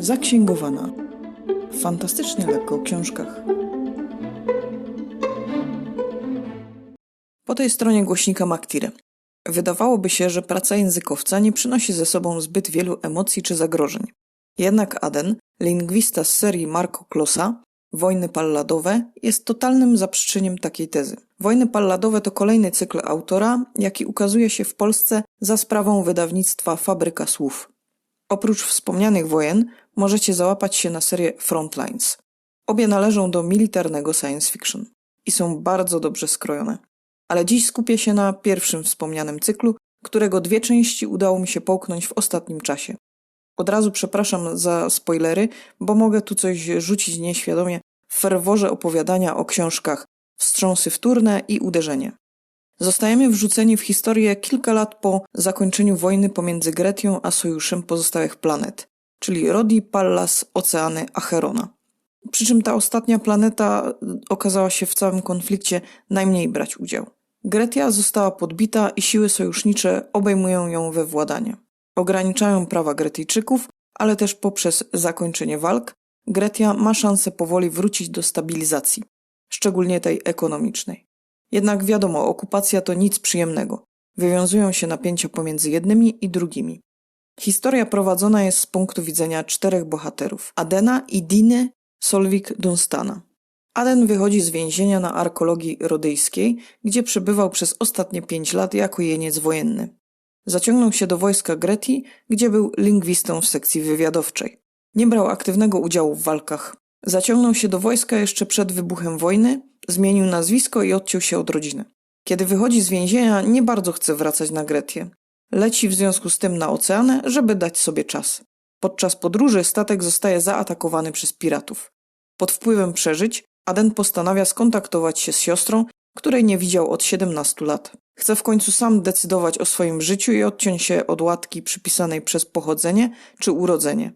Zaksięgowana. Fantastycznie lekko o książkach. Po tej stronie głośnika Maktire. Wydawałoby się, że praca językowca nie przynosi ze sobą zbyt wielu emocji czy zagrożeń. Jednak Aden, lingwista z serii Marco Klosa, Wojny Palladowe, jest totalnym zaprzeczeniem takiej tezy. Wojny Palladowe to kolejny cykl autora, jaki ukazuje się w Polsce za sprawą wydawnictwa Fabryka Słów. Oprócz wspomnianych wojen możecie załapać się na serię Frontlines. Obie należą do militarnego science fiction i są bardzo dobrze skrojone. Ale dziś skupię się na pierwszym wspomnianym cyklu, którego dwie części udało mi się połknąć w ostatnim czasie. Od razu przepraszam za spoilery, bo mogę tu coś rzucić nieświadomie w ferworze opowiadania o książkach Wstrząsy wtórne i Uderzenie. Zostajemy wrzuceni w historię kilka lat po zakończeniu wojny pomiędzy Gretią a sojuszem pozostałych planet, czyli Rodi, Pallas, Oceany, Acherona. Przy czym ta ostatnia planeta okazała się w całym konflikcie najmniej brać udział. Gretia została podbita i siły sojusznicze obejmują ją we władanie. Ograniczają prawa Gretyjczyków, ale też poprzez zakończenie walk Gretia ma szansę powoli wrócić do stabilizacji, szczególnie tej ekonomicznej. Jednak wiadomo, okupacja to nic przyjemnego. Wywiązują się napięcia pomiędzy jednymi i drugimi. Historia prowadzona jest z punktu widzenia czterech bohaterów: Adena, Idiny, Solvik, Dunstana. Aden wychodzi z więzienia na arkologii rodyjskiej, gdzie przebywał przez ostatnie pięć lat jako jeniec wojenny. Zaciągnął się do wojska Greti, gdzie był lingwistą w sekcji wywiadowczej. Nie brał aktywnego udziału w walkach. Zaciągnął się do wojska jeszcze przed wybuchem wojny, zmienił nazwisko i odciął się od rodziny. Kiedy wychodzi z więzienia, nie bardzo chce wracać na Gretię. Leci w związku z tym na ocean, żeby dać sobie czas. Podczas podróży statek zostaje zaatakowany przez piratów. Pod wpływem przeżyć, Aden postanawia skontaktować się z siostrą, której nie widział od 17 lat. Chce w końcu sam decydować o swoim życiu i odciąć się od łatki przypisanej przez pochodzenie czy urodzenie.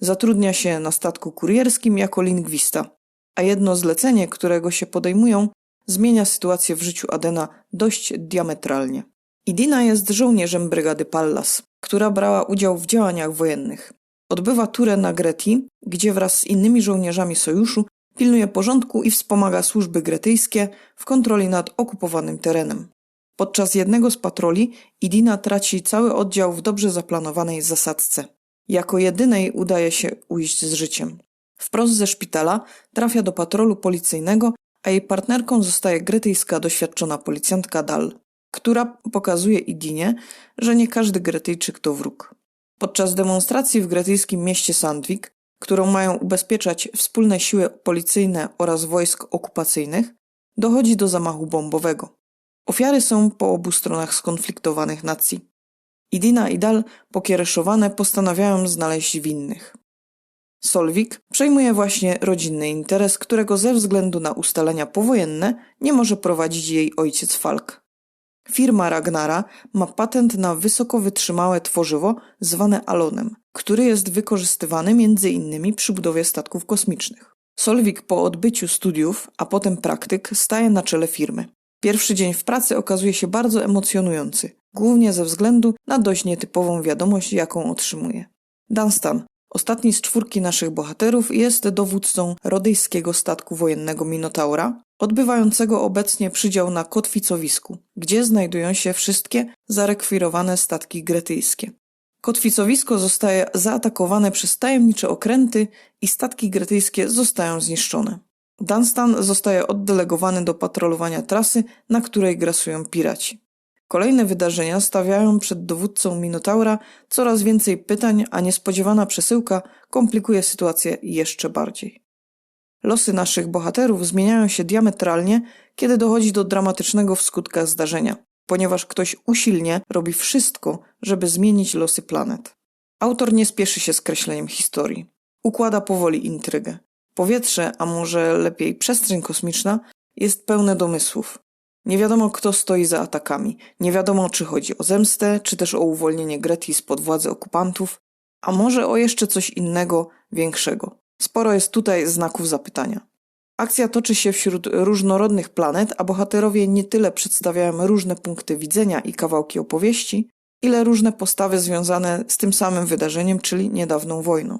Zatrudnia się na statku kurierskim jako lingwista, a jedno zlecenie, którego się podejmują, zmienia sytuację w życiu Adena dość diametralnie. Idina jest żołnierzem brygady Pallas, która brała udział w działaniach wojennych. Odbywa turę na Greti, gdzie wraz z innymi żołnierzami sojuszu pilnuje porządku i wspomaga służby gretyjskie w kontroli nad okupowanym terenem. Podczas jednego z patroli Idina traci cały oddział w dobrze zaplanowanej zasadzce. Jako jedynej udaje się ujść z życiem. Wprost ze szpitala trafia do patrolu policyjnego, a jej partnerką zostaje gretyjska doświadczona policjantka Dal, która pokazuje Idinie, że nie każdy Gretyjczyk to wróg. Podczas demonstracji w gretyjskim mieście Sandwik, którą mają ubezpieczać wspólne siły policyjne oraz wojsk okupacyjnych, dochodzi do zamachu bombowego. Ofiary są po obu stronach skonfliktowanych nacji. Idina i Dal, pokiereszowane, postanawiają znaleźć winnych. Solwik przejmuje właśnie rodzinny interes, którego ze względu na ustalenia powojenne nie może prowadzić jej ojciec Falk. Firma Ragnara ma patent na wysoko wytrzymałe tworzywo zwane alonem, który jest wykorzystywany m.in. przy budowie statków kosmicznych. Solwik po odbyciu studiów, a potem praktyk staje na czele firmy. Pierwszy dzień w pracy okazuje się bardzo emocjonujący, głównie ze względu na dość nietypową wiadomość, jaką otrzymuje. Dunstan, ostatni z czwórki naszych bohaterów, jest dowódcą rodyjskiego statku wojennego Minotaura, odbywającego obecnie przydział na kotwicowisku, gdzie znajdują się wszystkie zarekwirowane statki gretyjskie. Kotwicowisko zostaje zaatakowane przez tajemnicze okręty i statki gretyjskie zostają zniszczone. Dunstan zostaje oddelegowany do patrolowania trasy, na której grasują piraci. Kolejne wydarzenia stawiają przed dowódcą Minotaura coraz więcej pytań, a niespodziewana przesyłka komplikuje sytuację jeszcze bardziej. Losy naszych bohaterów zmieniają się diametralnie, kiedy dochodzi do dramatycznego w skutkach zdarzenia, ponieważ ktoś usilnie robi wszystko, żeby zmienić losy planet. Autor nie spieszy się z kreśleniem historii. Układa powoli intrygę. Powietrze, a może lepiej przestrzeń kosmiczna, jest pełne domysłów. Nie wiadomo, kto stoi za atakami. Nie wiadomo, czy chodzi o zemstę, czy też o uwolnienie Greti spod władzy okupantów, a może o jeszcze coś innego, większego. Sporo jest tutaj znaków zapytania. Akcja toczy się wśród różnorodnych planet, a bohaterowie nie tyle przedstawiają różne punkty widzenia i kawałki opowieści, ile różne postawy związane z tym samym wydarzeniem, czyli niedawną wojną.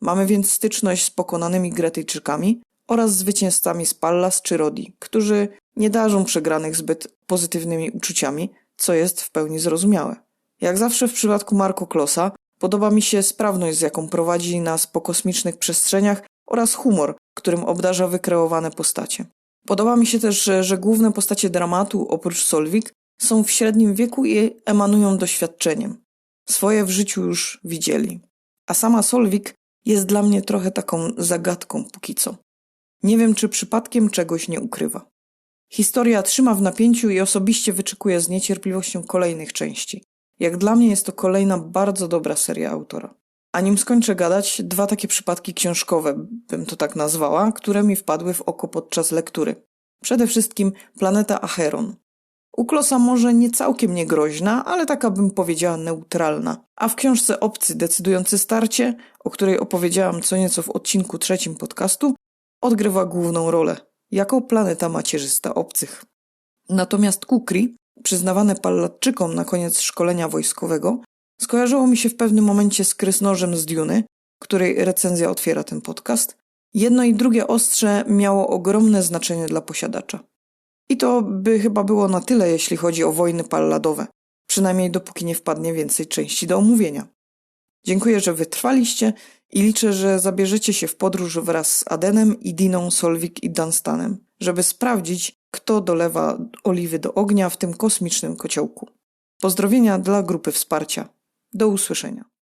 Mamy więc styczność z pokonanymi Gretyjczykami oraz zwycięzcami z Pallas czy Rodi, którzy nie darzą przegranych zbyt pozytywnymi uczuciami, co jest w pełni zrozumiałe. Jak zawsze w przypadku Marco Klosa podoba mi się sprawność, z jaką prowadzi nas po kosmicznych przestrzeniach oraz humor, którym obdarza wykreowane postacie. Podoba mi się też, że, główne postacie dramatu, oprócz Solwik, są w średnim wieku i emanują doświadczeniem. Swoje w życiu już widzieli. A sama Solwik jest dla mnie trochę taką zagadką póki co. Nie wiem, czy przypadkiem czegoś nie ukrywa. Historia trzyma w napięciu i osobiście wyczekuję z niecierpliwością kolejnych części. Jak dla mnie jest to kolejna bardzo dobra seria autora. A nim skończę gadać, dwa takie przypadki książkowe, bym to tak nazwała, które mi wpadły w oko podczas lektury. Przede wszystkim Planeta Acheron. U Klosa może nie całkiem niegroźna, ale taka bym powiedziała neutralna. A w książce Obcy decydujący starcie, o której opowiedziałam co nieco w odcinku trzecim podcastu, odgrywa główną rolę, jako planeta macierzysta obcych. Natomiast Kukri, przyznawane Palladczykom na koniec szkolenia wojskowego, skojarzyło mi się w pewnym momencie z Krysnożem z Duny, której recenzja otwiera ten podcast. Jedno i drugie ostrze miało ogromne znaczenie dla posiadacza. I to by chyba było na tyle, jeśli chodzi o wojny palladowe, przynajmniej dopóki nie wpadnie więcej części do omówienia. Dziękuję, że wytrwaliście i liczę, że zabierzecie się w podróż wraz z Adenem, Idiną, Solwik i Dunstanem, żeby sprawdzić, kto dolewa oliwy do ognia w tym kosmicznym kociołku. Pozdrowienia dla grupy wsparcia. Do usłyszenia.